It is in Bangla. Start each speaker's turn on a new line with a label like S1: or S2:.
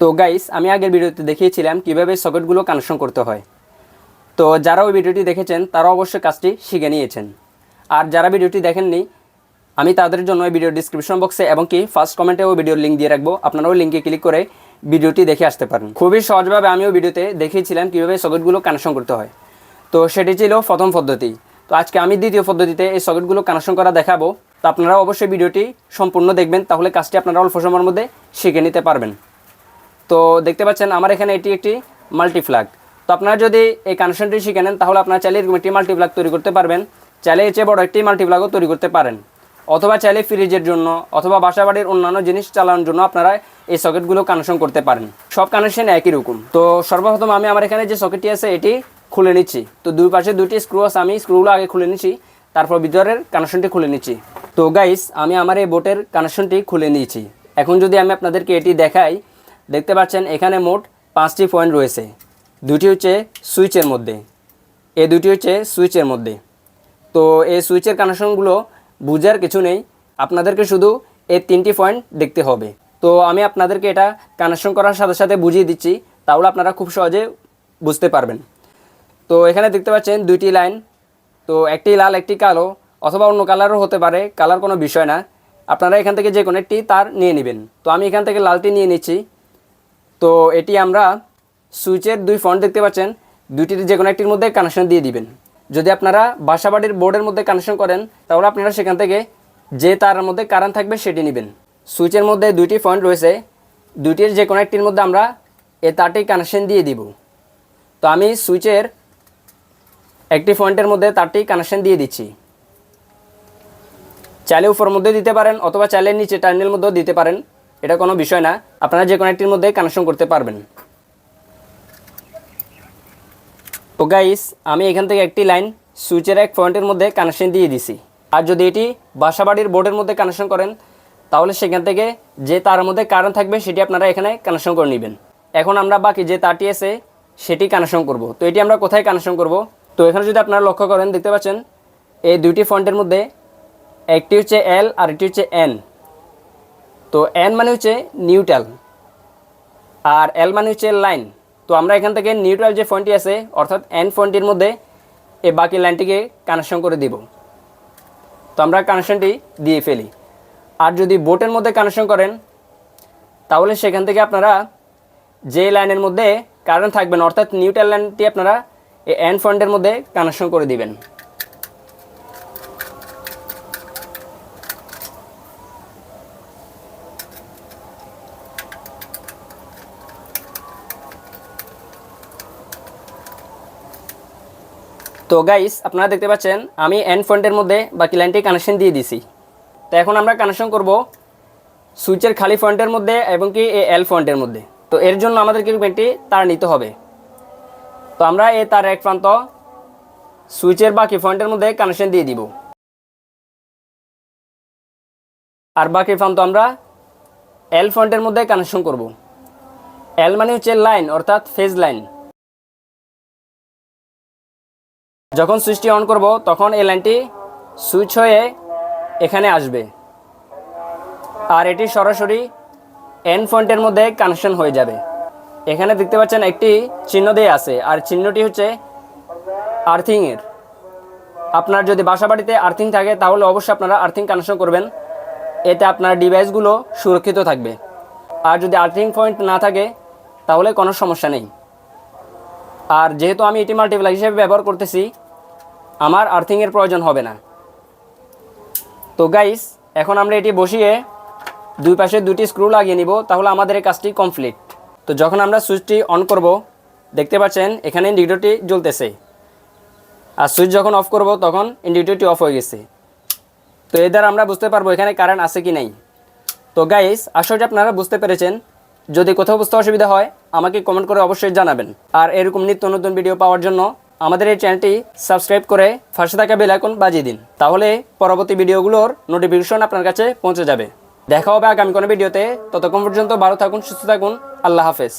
S1: তো গাইস আমি আগের ভিডিওতে দেখিয়েছিলাম কীভাবে সকেটগুলো কানেকশন করতে হয়। তো যারা ওই ভিডিওটি দেখেছেন, তারা অবশ্যই কাজটি শিখে নিয়েছেন। আর যারা ভিডিওটি দেখেননি, আমি তাদের জন্য এই ভিডিও ডিসক্রিপশন বক্সে এবং কি ফার্স্ট কমেন্টে ওই ভিডিওর লিঙ্ক দিয়ে রাখব। আপনারা ওই লিঙ্কে ক্লিক করে ভিডিওটি দেখে আসতে পারেন। খুবই সহজভাবে আমি ওই ভিডিওতে দেখিয়েছিলাম কীভাবে সকেটগুলো কানেকশন করতে হয়। তো সেটি ছিল প্রথম পদ্ধতি। তো আজকে আমি দ্বিতীয় পদ্ধতিতে এই সকেটগুলো কানেকশন করা দেখাবো। তো আপনারা অবশ্যই ভিডিওটি সম্পূর্ণ দেখবেন, তাহলে কাজটি আপনারা অল্প সময়ের মধ্যে শিখে নিতে পারবেন। তো দেখতে পাচ্ছেন, আমার এখানে এটি একটি মাল্টিফ্লাগ তো আপনারা যদি এই কানেকশনটি শিখে নেন, তাহলে আপনারা চাইলে এরকম একটি মাল্টিপ্লাগ তৈরি করতে পারবেন। চাইলে এর চেয়ে বড় একটি মাল্টিপ্লাগও তৈরি করতে পারেন। অথবা চাইলে ফ্রিজের জন্য, অথবা বাসা বাড়ির অন্যান্য জিনিস চালানোর জন্য আপনারা এই সকেটগুলো কানেকশন করতে পারেন। সব কানেকশন একই রকম। তো সর্বপ্রথম আমি আমার এখানে যে সকেটটি আছে, এটি খুলে নিচ্ছি। তো দুই পাশে দুটি স্ক্রু আছে, আমি স্ক্রুগুলো আগে খুলে নিচ্ছি, তারপর ভিতরের কানেকশনটি খুলে নিচ্ছি। তো গাইস আমি আমার এই বোটের কানেকশনটি খুলে নিয়েছি। এখন যদি আমি আপনাদেরকে এটি দেখাই দেখতে পাচ্ছেন এখানে মোট পাঁচটি পয়েন্ট রয়েছে। দুটি হচ্ছে সুইচের মধ্যে। এ দুটি হচ্ছে সুইচের মধ্যে। তো এই সুইচের কানেকশনগুলো বুঝার কিছু নেই। আপনাদেরকে শুধু এই তিনটি পয়েন্ট দেখতে হবে। তো আমি আপনাদেরকে এটা কানেকশন করার সাথে সাথে বুঝিয়ে দিচ্ছি, তাহলে আপনারা খুব সহজে বুঝতে পারবেন। তো এখানে দেখতে পাচ্ছেন দুইটি লাইন। তো একটি লাল, একটি কালো, অথবা অন্য কালারও হতে পারে, কালার কোনো বিষয় না। আপনারা এখান থেকে যে কোনো একটি তার নিয়ে নেবেন। তো আমি এখান থেকে লালটি নিয়ে নিচ্ছি। তো এটি আমরা সুইচের দুই ফন্ট দেখতে পাচ্ছেন, দুইটির যে কোনো একটির মধ্যে কানেকশন দিয়ে দিবেন। যদি আপনারা বাসাবাড়ির বোর্ডের মধ্যে কানেকশন করেন, তাহলে আপনারা সেখান থেকে যে তার মধ্যে কারেন্ট থাকবে সেটি নেবেন। সুইচের মধ্যে দুইটি পয়েন্ট রয়েছে, দুইটির যে কোনো একটির মধ্যে আমরা এ তারটি কানেকশন দিয়ে দিব। তো আমি সুইচের একটি পয়েন্টের মধ্যে তারটি কানেকশন দিয়ে দিচ্ছি। চাইলে উপরের মধ্যে দিতে পারেন, অথবা চাইলে নিচে টার্মিনাল মধ্যেও দিতে পারেন। এটা কোনো বিষয় না। আপনারা যে কোনো একটির মধ্যে কানেকশন করতে পারবেন। তো গাইস আমি এখান থেকে একটি লাইন সুইচের এক পয়েন্টের মধ্যে কানেকশন দিয়ে দিছি। আর যদি এটি বাসাবাড়ির বোর্ডের মধ্যে কানেকশন করেন, তাহলে সেখান থেকে যে তার মধ্যে কারেন্ট থাকবে, সেটি আপনারা এখানে কানেকশন করে নেবেন। এখন আমরা বাকি যে তারটি আছে, সেটি কানেকশন করব। তো এটি আমরা কোথায় কানেকশন করব? তো এখানে যদি আপনারা লক্ষ্য করেন, দেখতে পাচ্ছেন, এই দুইটি ফন্টের মধ্যে একটি হচ্ছে এল আর একটি হচ্ছে এন তো এন মানে হচ্ছে নিউট্রাল আর এল মানে হচ্ছে লাইন তো আমরা এখান থেকে নিউট্রাল যে ফোনটি আছে, অর্থাৎ এন ফোনটির মধ্যে এই বাকি লাইনটিকে কানেকশন করে দিব। তো আমরা কানেকশনটি দিয়ে ফেলি। আর যদি বোটের মধ্যে কানেকশন করেন, তাহলে সেখান থেকে আপনারা যে লাইনের মধ্যে কারেন্ট থাকবেন অর্থাৎ নিউট্রাল লাইনটি আপনারা এই এন ফন্টের মধ্যে কানেকশন করে দিবেন। তো গাইস আপনারা দেখতে পাচ্ছেন, আমি এন ফন্টের মধ্যে বাকি লাইনটি কানেকশন দিয়ে দিছি। তো এখন আমরা কানেকশন করব সুইচের খালি ফন্টের মধ্যে এবং কি এই এল ফন্টের মধ্যে। তো এর জন্য আমাদের কিন্তু একটি তার নিতে হবে। তো আমরা এই তার এক প্রান্ত সুইচের বাকি ফন্টের মধ্যে কানেকশন দিয়ে দিব। আর বাকি প্রান্ত আমরা এল ফন্টের মধ্যে কানেকশন করব। এল মানে হচ্ছে লাইন অর্থাৎ ফেজ লাইন যখন সুইচটি অন করব, তখন এই লাইনটি সুইচ হয়ে এখানে আসবে। আর এটি সরাসরি এন ফন্টের মধ্যে কানেকশন হয়ে যাবে। এখানে দেখতে পাচ্ছেন একটি চিহ্ন দিয়ে আছে, আর চিহ্নটি হচ্ছে আর্থিংয়ের আপনার যদি বাসা বাড়িতে আর্থিং থাকে, তাহলে অবশ্যই আপনারা আর্থিং কানেকশন করবেন। এতে আপনার ডিভাইসগুলো সুরক্ষিত থাকবে। আর যদি আর্থিং পয়েন্ট না থাকে, তাহলে কোনো সমস্যা নেই। আর যেহেতু আমি এটি মাল্টিপ্লাই হিসেবে ব্যবহার করতেছি আমার আর্থিংয়ের প্রয়োজন হবে না। তো গাইস এখন আমরা এটি বসিয়ে দুই পাশে দুটি স্ক্রু লাগিয়ে নিব, তাহলে আমাদের এই কাজটি কমপ্লিট তো যখন আমরা সুইচটি অন করব, দেখতে পাচ্ছেন, এখানে ইন্ডিকেটরটি জ্বলতেছে। আর সুইচ যখন অফ করব, তখন ইন্ডিকেটরটি অফ হয়ে গেছে। তো এর দ্বারা আমরা বুঝতে পারব এখানে কারেন্ট আছে কি নাই। তো গাইস করি আপনারা বুঝতে পেরেছেন। যদি কোথাও বুঝতে অসুবিধা হয়, আমাকে কমেন্ট করে অবশ্যই জানাবেন। আর এরকম নিত্য নতুন ভিডিও পাওয়ার জন্য আমাদের এই চ্যানেলটি সাবস্ক্রাইব করে ফাঁসে থাকা বেল আইকন বাজিয়ে দিন। তাহলে পরবর্তী ভিডিওগুলোর নোটিফিকেশন আপনার কাছে পৌঁছে যাবে। দেখা হবে আগামী কোনো ভিডিওতে ততক্ষণ পর্যন্ত ভালো থাকুন, সুস্থ থাকুন। আল্লাহ হাফেজ।